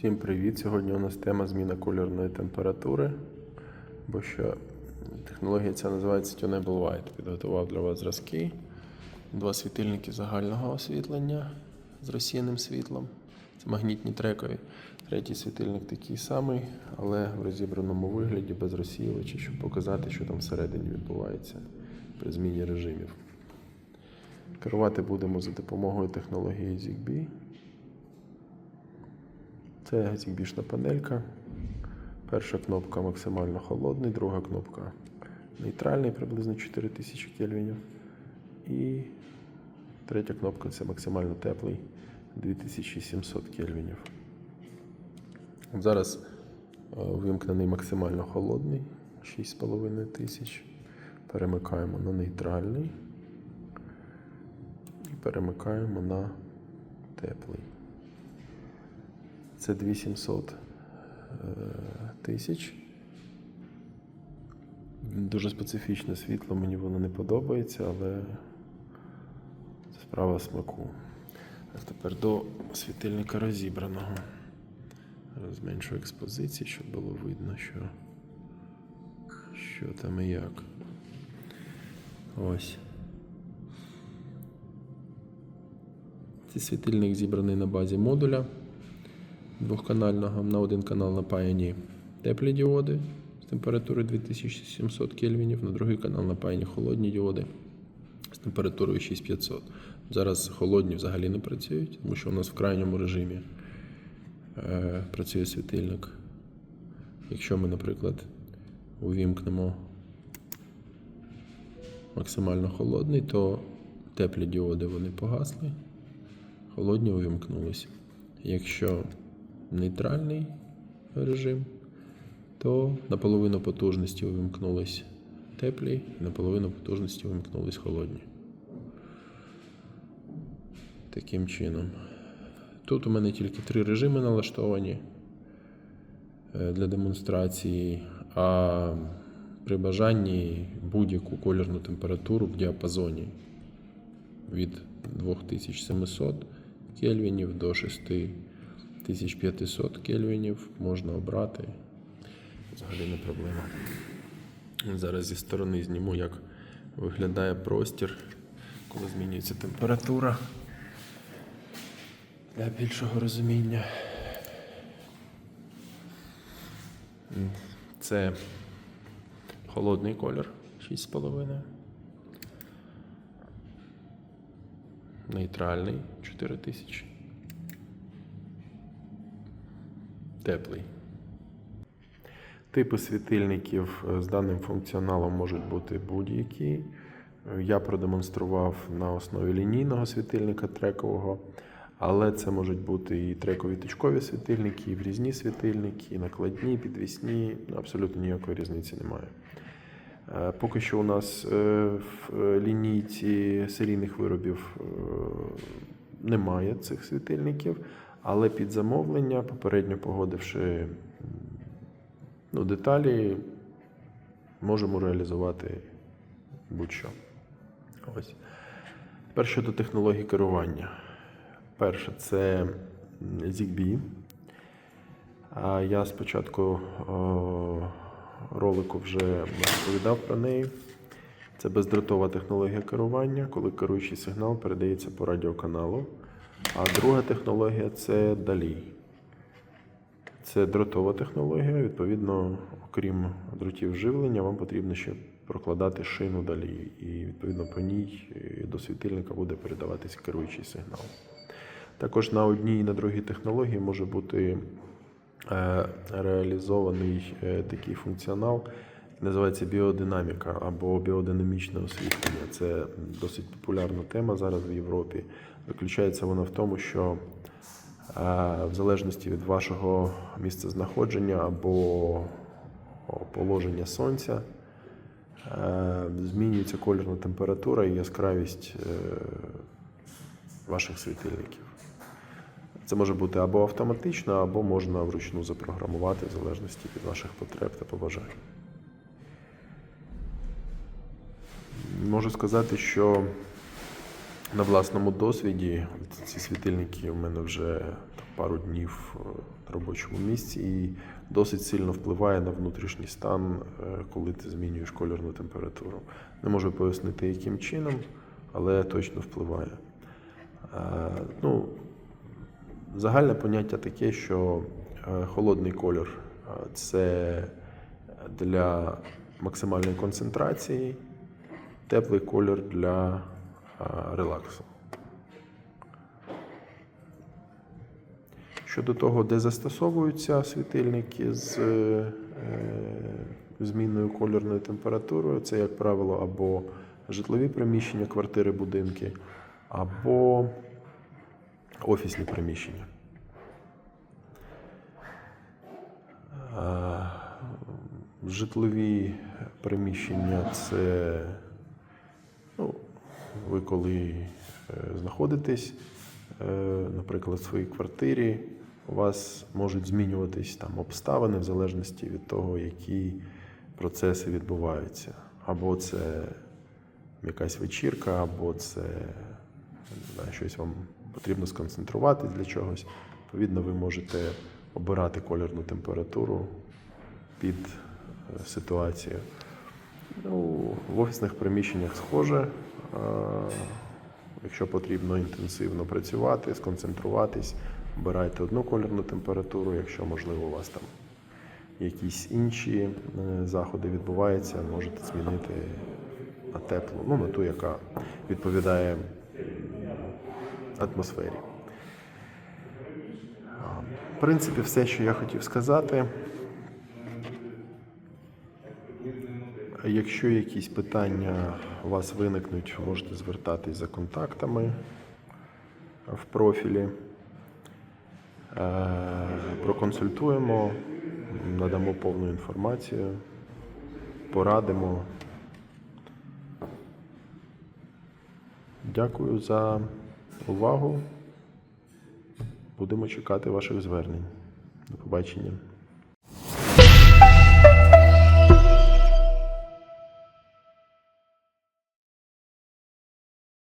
Всім привіт! Сьогодні у нас тема зміна кольорної температури, бо що технологія ця називається Tunable White. Підготував для вас зразки. Два світильники загального освітлення з розсіяним світлом. Це магнітні трекові. Третій світильник такий самий, але в розібраному вигляді без розсіювача, щоб показати, що там всередині відбувається при зміні режимів. Керувати будемо за допомогою технології ZigBee. Це ZigBee-шна панелька. Перша кнопка максимально холодний, друга кнопка нейтральний, приблизно 4000 кельвінів. І третя кнопка це максимально теплий 2700 кельвінів. Зараз е, вимкнений максимально холодний 6500. Перемикаємо на нейтральний і перемикаємо на теплий. Це 2700 е, тисяч. Дуже специфічне світло, мені воно не подобається, але це справа смаку. Тепер до світильника розібраного. Зменшу експозицію, щоб було видно, що, що там і як. Ось. Цей світильник зібраний на базі модуля двохканального. На один канал напаяні теплі діоди з температурою 2700 кельвінів, на другий канал напаяні холодні діоди з температурою 6500. Зараз холодні взагалі не працюють, тому що у нас в крайньому режимі е, працює світильник. Якщо ми, наприклад, увімкнемо максимально холодний, то теплі діоди вони погасли, холодні увімкнулись. Якщо нейтральний режим, то наполовину потужності увімкнулись теплі, і наполовину потужності увімкнулись холодні. Таким чином. Тут у мене тільки три режими налаштовані е, для демонстрації, а при бажанні будь-яку кольорну температуру в діапазоні від 2700 кельвінів до 6500 кельвінів можна обрати. Взагалі не проблема. Зараз зі сторони зніму, як виглядає простір, коли змінюється температура. Для більшого розуміння. Це холодний колір 6,5. Нейтральний 4000. Теплий. Типи світильників е, з даним функціоналом можуть бути будь-які. Е, Я продемонстрував на основі лінійного світильника трекового, але це можуть бути і трекові точкові світильники, і врізні світильники, і накладні, підвісні. Абсолютно ніякої різниці немає. Е, Поки що у нас в лінійці серійних виробів немає цих світильників, але під замовлення, попередньо погодивши ну, деталі, можемо реалізувати будь-що. Ось. Тепер щодо технології керування. Перше, це ZigBee. Я спочатку ролику вже розповідав про неї. Це бездротова технологія керування, коли керуючий сигнал передається по радіоканалу. А друга технологія це DALI. Це дротова технологія. Відповідно, окрім дротів живлення, вам потрібно ще прокладати шину DALI. І відповідно по ній е, до світильника буде передаватися керуючий сигнал. Також на одній і на другій технології може бути е, реалізований е, такий функціонал, називається біодинаміка або біодинамічне освітлення. Це досить популярна тема зараз в Європі. Заключається вона в тому, що е, в залежності від вашого місця знаходження або положення сонця е, змінюється кольорна температура і яскравість е, ваших світильників. Це може бути або автоматично, або можна вручну запрограмувати в залежності від ваших потреб та побажань. Можу сказати, що на власному досвіді ці світильники у мене вже пару днів е, на робочому місці і досить сильно впливає на внутрішній стан, е, коли ти змінюєш кольорну температуру. Не можу пояснити, яким чином, але точно впливає. Е, Ну, загальне поняття таке, що холодний колір це для максимальної концентрації, теплий колір для релаксу. Щодо того, де застосовуються світильники з е, змінною кольорною температурою, це, як правило, або житлові приміщення, квартири, будинки, або офісні приміщення. Е, Житлові приміщення це ви коли е, знаходитесь, е, наприклад, в своїй квартирі, у вас можуть змінюватись там обставини в залежності від того, які процеси відбуваються. Або це якась вечірка, або це не знаю, щось вам потрібно сконцентруватись для чогось. Відповідно, ви можете обирати кольорну температуру під е, ситуацію. Ну, в офісних приміщеннях схоже. Е, Якщо потрібно інтенсивно працювати, сконцентруватись, обирайте одну кольорну температуру. Якщо, можливо, у вас там якісь інші е, заходи відбуваються, можете змінити на теплу, ну на ту, яка відповідає атмосфері. В принципі, все, що я хотів сказати. Якщо якісь питання у вас виникнуть, можете звертатись за контактами в профілі. Е, Проконсультуємо, надамо повну інформацію, порадимо. Дякую за увагу. Будемо чекати ваших звернень. До побачення.